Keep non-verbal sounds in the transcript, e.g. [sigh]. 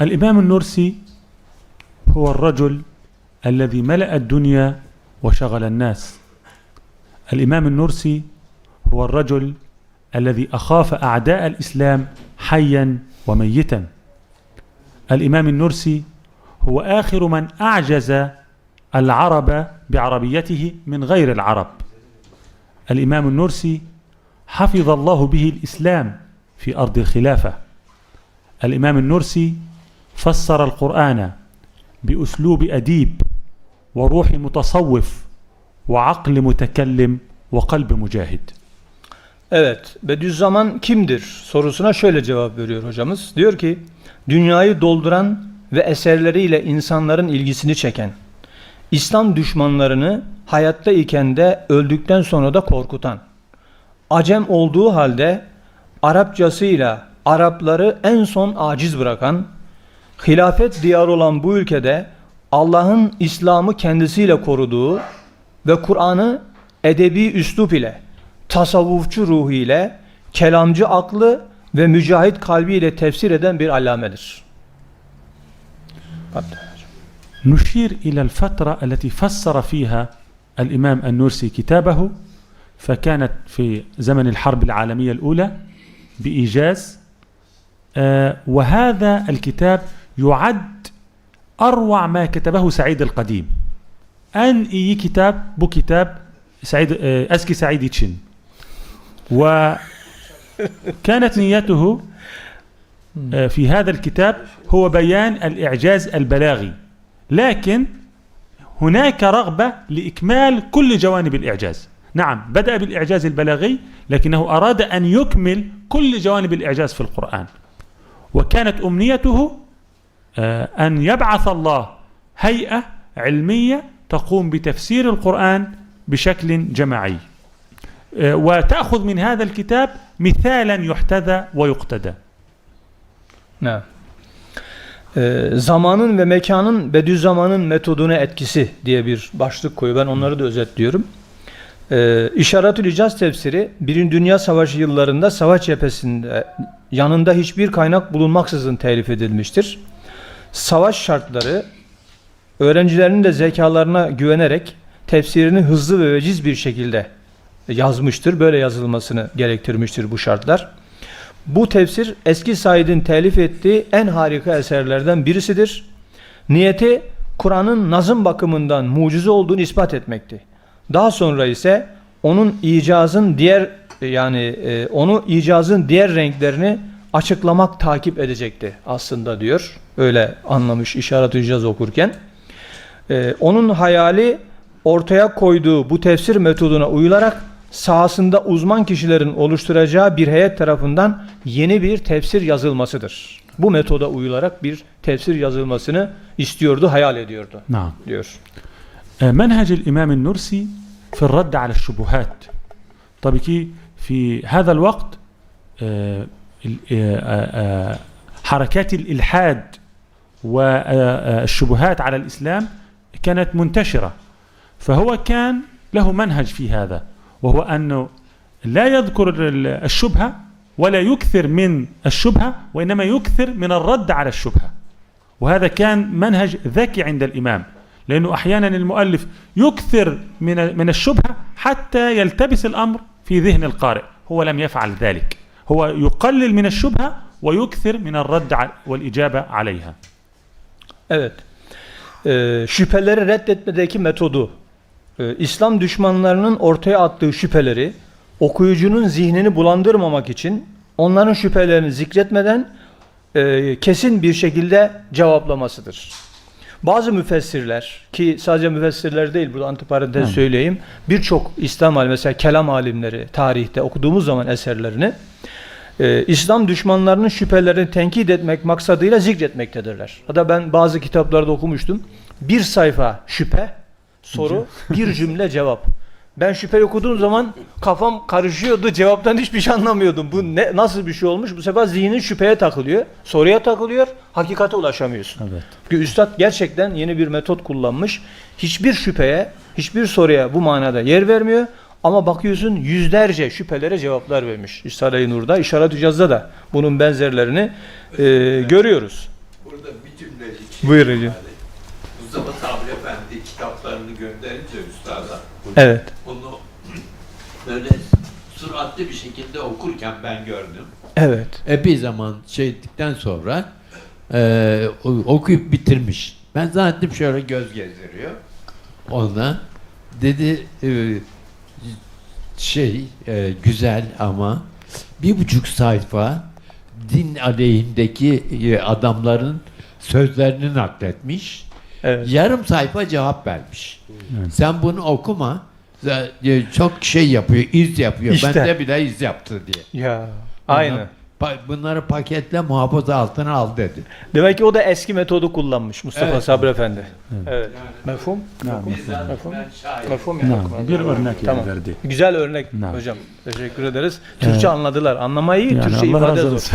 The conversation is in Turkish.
الإمام النرسي هو الرجل الذي ملأ الدنيا وشغل الناس. الإمام النرسي هو الرجل الذي أخاف أعداء الإسلام حيا وميتا. الإمام النرسي هو آخر من أعجز العرب بعربيته من غير العرب. الإمام النرسي حفظ الله به الإسلام في أرض الخلافة. الإمام النرسي فسر القرآن بأسلوب أديب وروح متصوف وعقل متكلم وقلب مجاهد Evet, Bediüzzaman kimdir sorusuna şöyle cevap veriyor hocamız. Diyor ki, dünyayı dolduran ve eserleriyle insanların ilgisini çeken, İslam düşmanlarını hayatta iken de öldükten sonra da korkutan, Acem olduğu halde Arapçasıyla Arapları en son aciz bırakan, hilafet diyarı olan bu ülkede Allah'ın İslam'ı kendisiyle koruduğu ve Kur'an'ı edebi üslup ile, tasavvufçu ruhu ile, kelamcı aklı ve mücahit kalbiyle tefsir eden bir allamedir. نشير إلى الفترة التي فسر فيها الإمام النرسي كتابه فكانت في زمن الحرب العالمية الأولى بإيجاز آه، وهذا الكتاب يعد أروع ما كتبه سعيد القديم. أن إي كتاب بو كتاب سعيد آه، أسكي سعيد يتشن. وكانت نيته آه، في هذا الكتاب هو بيان الإعجاز البلاغي. لكن هناك رغبة لإكمال كل جوانب الإعجاز. نعم بدأ بالإعجاز البلاغي لكنه أراد أن يكمل كل جوانب الإعجاز في القرآن. وكانت أمنيته آه، أن يبعث الله هيئة علمية تقوم بتفسير القرآن بشكل جماعي آه، وتأخذ من هذا الكتاب مثالا يحتذى ويقتدى Ne? Ee, zamanın ve mekanın Bediüzzaman'ın metoduna etkisi diye bir başlık koyuyor. Ben onları da özetliyorum. Ee, İşaretül İcaz tefsiri Birinci Dünya Savaşı yıllarında savaş cephesinde yanında hiçbir kaynak bulunmaksızın telif edilmiştir. Savaş şartları öğrencilerinin de zekalarına güvenerek tefsirini hızlı ve veciz bir şekilde yazmıştır. Böyle yazılmasını gerektirmiştir bu şartlar. Bu tefsir eski Said'in telif ettiği en harika eserlerden birisidir. Niyeti Kur'an'ın nazım bakımından mucize olduğunu ispat etmekti. Daha sonra ise onun icazın diğer yani e, onu icazın diğer renklerini açıklamak takip edecekti aslında diyor. Öyle anlamış işaret-ü icaz okurken. E, onun hayali ortaya koyduğu bu tefsir metoduna uyularak sahasında uzman kişilerin oluşturacağı bir heyet tarafından yeni bir tefsir yazılmasıdır. Bu metoda uyularak bir tefsir yazılmasını istiyordu, hayal ediyordu نعم diyor. آه، منهج الإمام النرسي في الرد على الشبهات طب كي في هذا الوقت آه، ال- آه، آه، حركات الإلحاد والشبهات على الإسلام كانت منتشرة. فهو كان له منهج في هذا وهو أنه لا يذكر ال- الشبهة ولا يكثر من الشبهة وإنما يكثر من الرد على الشبهة. وهذا كان منهج ذكي عند الإمام لأنه أحيانا المؤلف يكثر من من الشبهة حتى يلتبس الأمر في ذهن القارئ هو لم يفعل ذلك. هو يقلل من الشبهة ويكثر من الرد ع- والإجابة عليها Evet. Ee, şüpheleri reddetmedeki metodu, e, İslam düşmanlarının ortaya attığı şüpheleri okuyucunun zihnini bulandırmamak için onların şüphelerini zikretmeden e, kesin bir şekilde cevaplamasıdır. Bazı müfessirler ki sadece müfessirler değil burada antiparantez Hı. söyleyeyim birçok İslam alim mesela kelam alimleri tarihte okuduğumuz zaman eserlerini e, İslam düşmanlarının şüphelerini tenkit etmek maksadıyla zikretmektedirler. Hatta ben bazı kitaplarda okumuştum. Bir sayfa şüphe, soru, [laughs] bir cümle cevap. Ben şüphe okuduğum zaman kafam karışıyordu. Cevaptan hiçbir şey anlamıyordum. Bu ne nasıl bir şey olmuş? Bu sefer zihnin şüpheye takılıyor. Soruya takılıyor. Hakikate ulaşamıyorsun. Evet. Çünkü üstad gerçekten yeni bir metot kullanmış. Hiçbir şüpheye, hiçbir soruya bu manada yer vermiyor. Ama bakıyorsun yüzlerce şüphelere cevaplar vermiş. İsrail Nur'da, İşaret Hücaz'da da bunun benzerlerini e, görüyoruz. Burada vereceğim. Buyur hocam. Mustafa Sabri Efendi kitaplarını gönderince üstada Evet. onu [clears throat] böyle süratli bir şekilde okurken ben gördüm. Evet. Epey zaman şey ettikten sonra e, okuyup bitirmiş. Ben zannettim şöyle göz gezdiriyor. Ona dedi e, şey e, güzel ama bir buçuk sayfa din aleyhindeki e, adamların sözlerini nakletmiş. Evet. Yarım sayfa cevap vermiş. Evet. Sen bunu okuma. E, Çok şey yapıyor, iz yapıyor. İşte. Bende bile iz yaptı diye. Ya. Aynı. Pa- bunları paketle muhafaza altına al dedi. Demek ki o da eski metodu kullanmış Mustafa Evet. Sabri Efendi. Evet. Mefhum? Naam. Mefhum? Ben şair. Mefhum Naam. Bir örnek Tamam. verdi. Güzel örnek Naam. hocam. Teşekkür ederiz. Türkçe anladılar. Anlamayı iyi, Yani Türkçe Allah ifade zor. [laughs]